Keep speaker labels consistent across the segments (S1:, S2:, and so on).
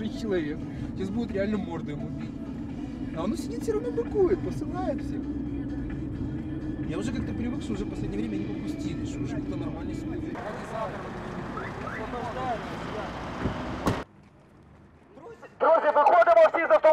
S1: 6 человек. Сейчас будут реально морды ему бить. А он сидит все равно быкует, посылает всех. Я уже как-то привык, что уже в последнее время не попустили, что уже как-то нормально себя ведут.
S2: Друзі, виходимо всі з автомобілів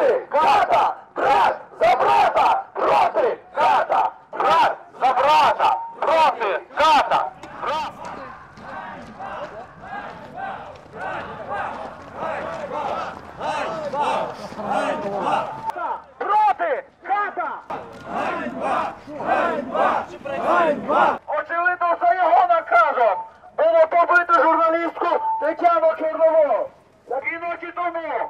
S2: Проти ката. Брат за брата проти ката. Брат за брата проти ката. Брат. Проти ката! Очевидно, за його наказом було побито журналістку Тетяну Чорнову. Дві ночі тому.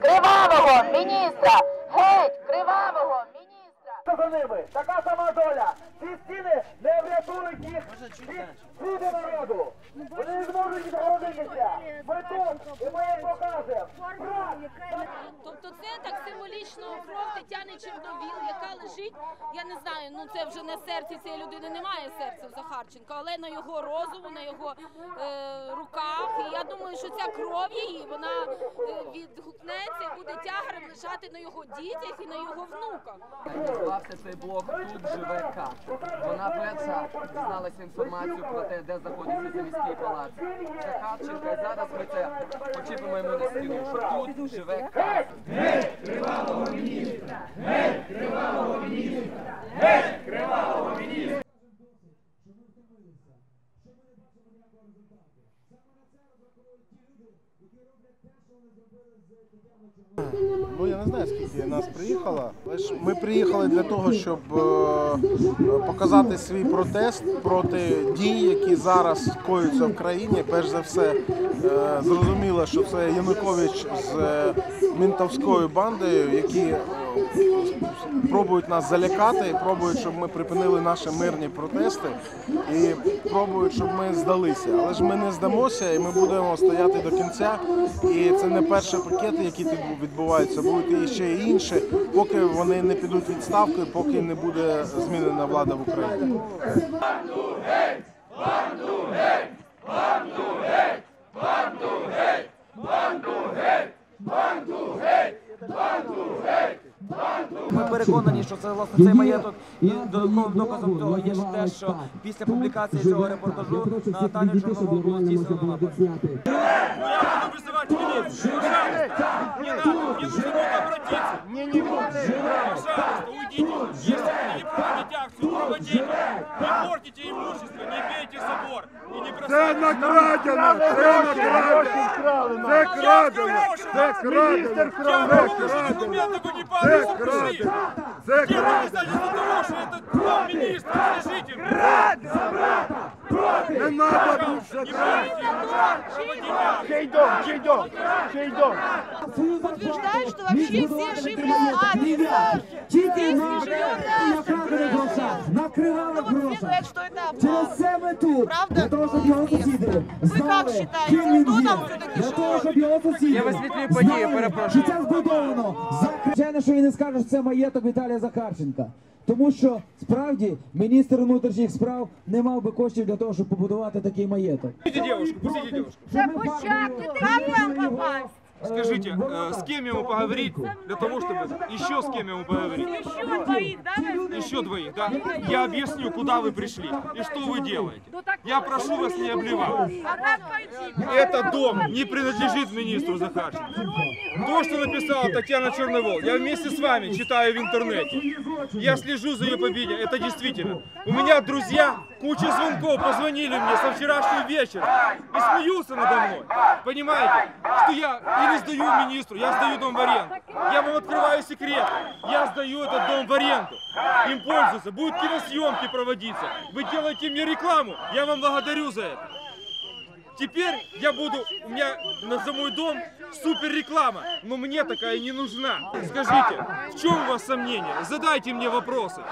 S3: Кривавого міністра! Геть! Кривавого міністра!
S2: за ними. Така сама доля. Ці стіни не врятують їх від суду народу. Вони не зможуть відгородитися. Ми тут і ми їм покажемо.
S4: Тобто це так символічно кров Тетяни Чорновіл, яка лежить. Я не знаю, ну це вже на серці цієї людини немає серця в Захарченка, але на його розуму, на його е, руках. І я думаю, що ця кров її вона е, відгукнеться і буде тягарем лежати на його дітях і на його внуках.
S5: Називався цей блок Тут живе К. Вона перша дізналася інформацію про те, де знаходиться заміський палац. Захарченка, і зараз ми це почіпимо йому на стіну, що тут живе К.
S6: Ну я не знаю, скільки нас приїхало. Ми приїхали для того, щоб е, показати свій протест проти дій, які зараз коються в країні. Перш за все, е, зрозуміло, що це Янукович з е, мінтовською бандою, які пробують нас залякати, пробують, щоб ми припинили наші мирні протести і пробують, щоб ми здалися. Але ж ми не здамося, і ми будемо стояти до кінця. І це не перші пакети, які тут відбуваються, будуть і ще інші, поки вони не підуть у відставку, поки не буде змінена влада в Україні.
S7: Ми переконані, що це власне цей маєток. І додатковим доказом того є те, що після публікації цього репортажу на Наталію Чорновол було здійснено напад.
S8: Мне не Пожалуйста, уйдите. Если вы не проводите акцию, проводите. Не портите имущество, не бейте собор. И не бросайте.
S9: Це накрадено! Це накрадено! Це крадено! Це крадено! Це крадено! Це крадено! Це
S8: Я
S9: не
S8: доказательство того, что это вам министр, мне.
S9: Не треба більше. Чий дом? Чий дом? Чий дом?
S3: Утверждаю, що вообще всі живі адреса.
S10: Тільки на накрадених грошах, накривали
S3: Ну все что это
S10: Через це ми тут,
S3: Правда?
S10: для того, щоб його сусіди
S3: як
S10: знали,
S3: вважаєте,
S10: ким він є.
S3: все-таки
S10: Для того, щоб його сусіди
S5: Я висвітлюю події,
S10: знали,
S5: перепрошую.
S10: що це збудовано. Звичайно, що він не скаже, що це маєток Віталія Захарченка. Тому що справді міністр внутрішніх справ не мав би коштів для того, щоб побудувати такий маєток.
S3: Це початки, Как вам попасть?
S8: Скажите, э, с кем ему поговорить для того, чтобы еще с кем ему поговорить?
S3: Еще двоих, да?
S8: Еще двоих, да? Я объясню, куда вы пришли и что вы делаете. Я прошу вас не обливать.
S3: А?
S8: Этот дом не принадлежит министру Захарченко. То, что написала Татьяна Черновол, я вместе с вами читаю в интернете. Я слежу за ее победой, это действительно. У меня друзья, куча звонков позвонили мне со вчерашнего вечера и смеются надо мной. Понимаете, что я или сдаю министру, я сдаю дом в аренду. Я вам открываю секрет, я сдаю этот дом в аренду. Им пользуются, будут киносъемки проводиться. Вы делаете мне рекламу, я вам благодарю за это. Теперь я буду, у меня за мой дом супер реклама, но мне такая не нужна. Скажите, в чем у вас сомнения? Задайте мне вопросы.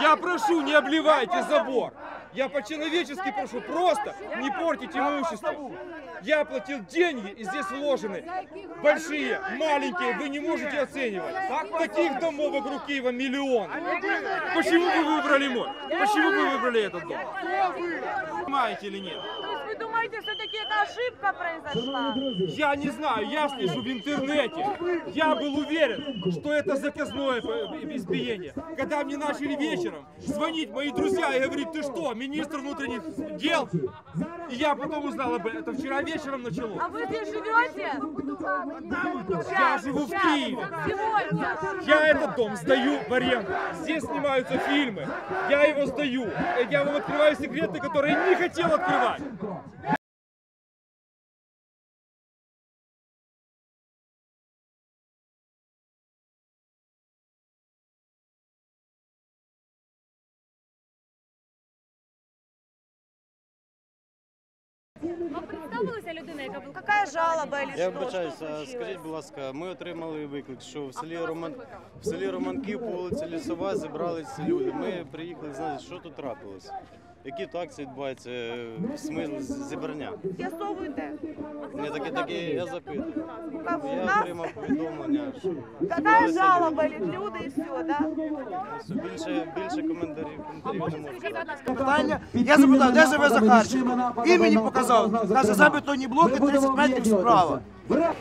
S8: Я прошу, не обливайте забор. Я по-человечески прошу, просто не портите имущество. Я платил деньги, и здесь вложены большие, маленькие, вы не можете оценивать. Таких домов вокруг Киева миллион. Почему вы выбрали мой? Почему вы выбрали этот дом? Понимаете или нет?
S3: Думаете, все-таки это ошибка произошла?
S8: Я не знаю, я слежу в интернете. Я был уверен, что это заказное избиение. Когда мне начали вечером звонить мои друзья и говорить, ты что, министр внутренних дел? И я потом узнал об этом. Это вчера вечером началось.
S3: А вы здесь живете?
S8: Я живу в Киеве.
S3: Сегодня.
S8: Я этот дом сдаю в аренду. Здесь снимаются фильмы. Я его сдаю. Я вам открываю секреты, которые не хотел открывать.
S3: Вам представилася людина, яка була? Какая жалоба или
S11: Я
S3: что?
S11: вибачаюся,
S3: Что
S11: скажіть, будь ласка, ми отримали виклик, що в селі Роман в селі Романків по вулиці Лісова зібралися люди. Ми приїхали знати, що тут трапилось. Які тут акції відбуваються, в смисл зібрання.
S3: З'ясовуйте.
S11: Не таке таке, я запитую. Я отримав повідомлення, що зібралися
S3: жалоба
S11: люди.
S3: люди все, да?
S11: Все, Більше, більше коментарів, коментарів не можу.
S12: Питання. Я запитав, де живе Захарченко? І мені показав. Каже, за бетонні блоки 30 метрів справа.
S2: Захарченко!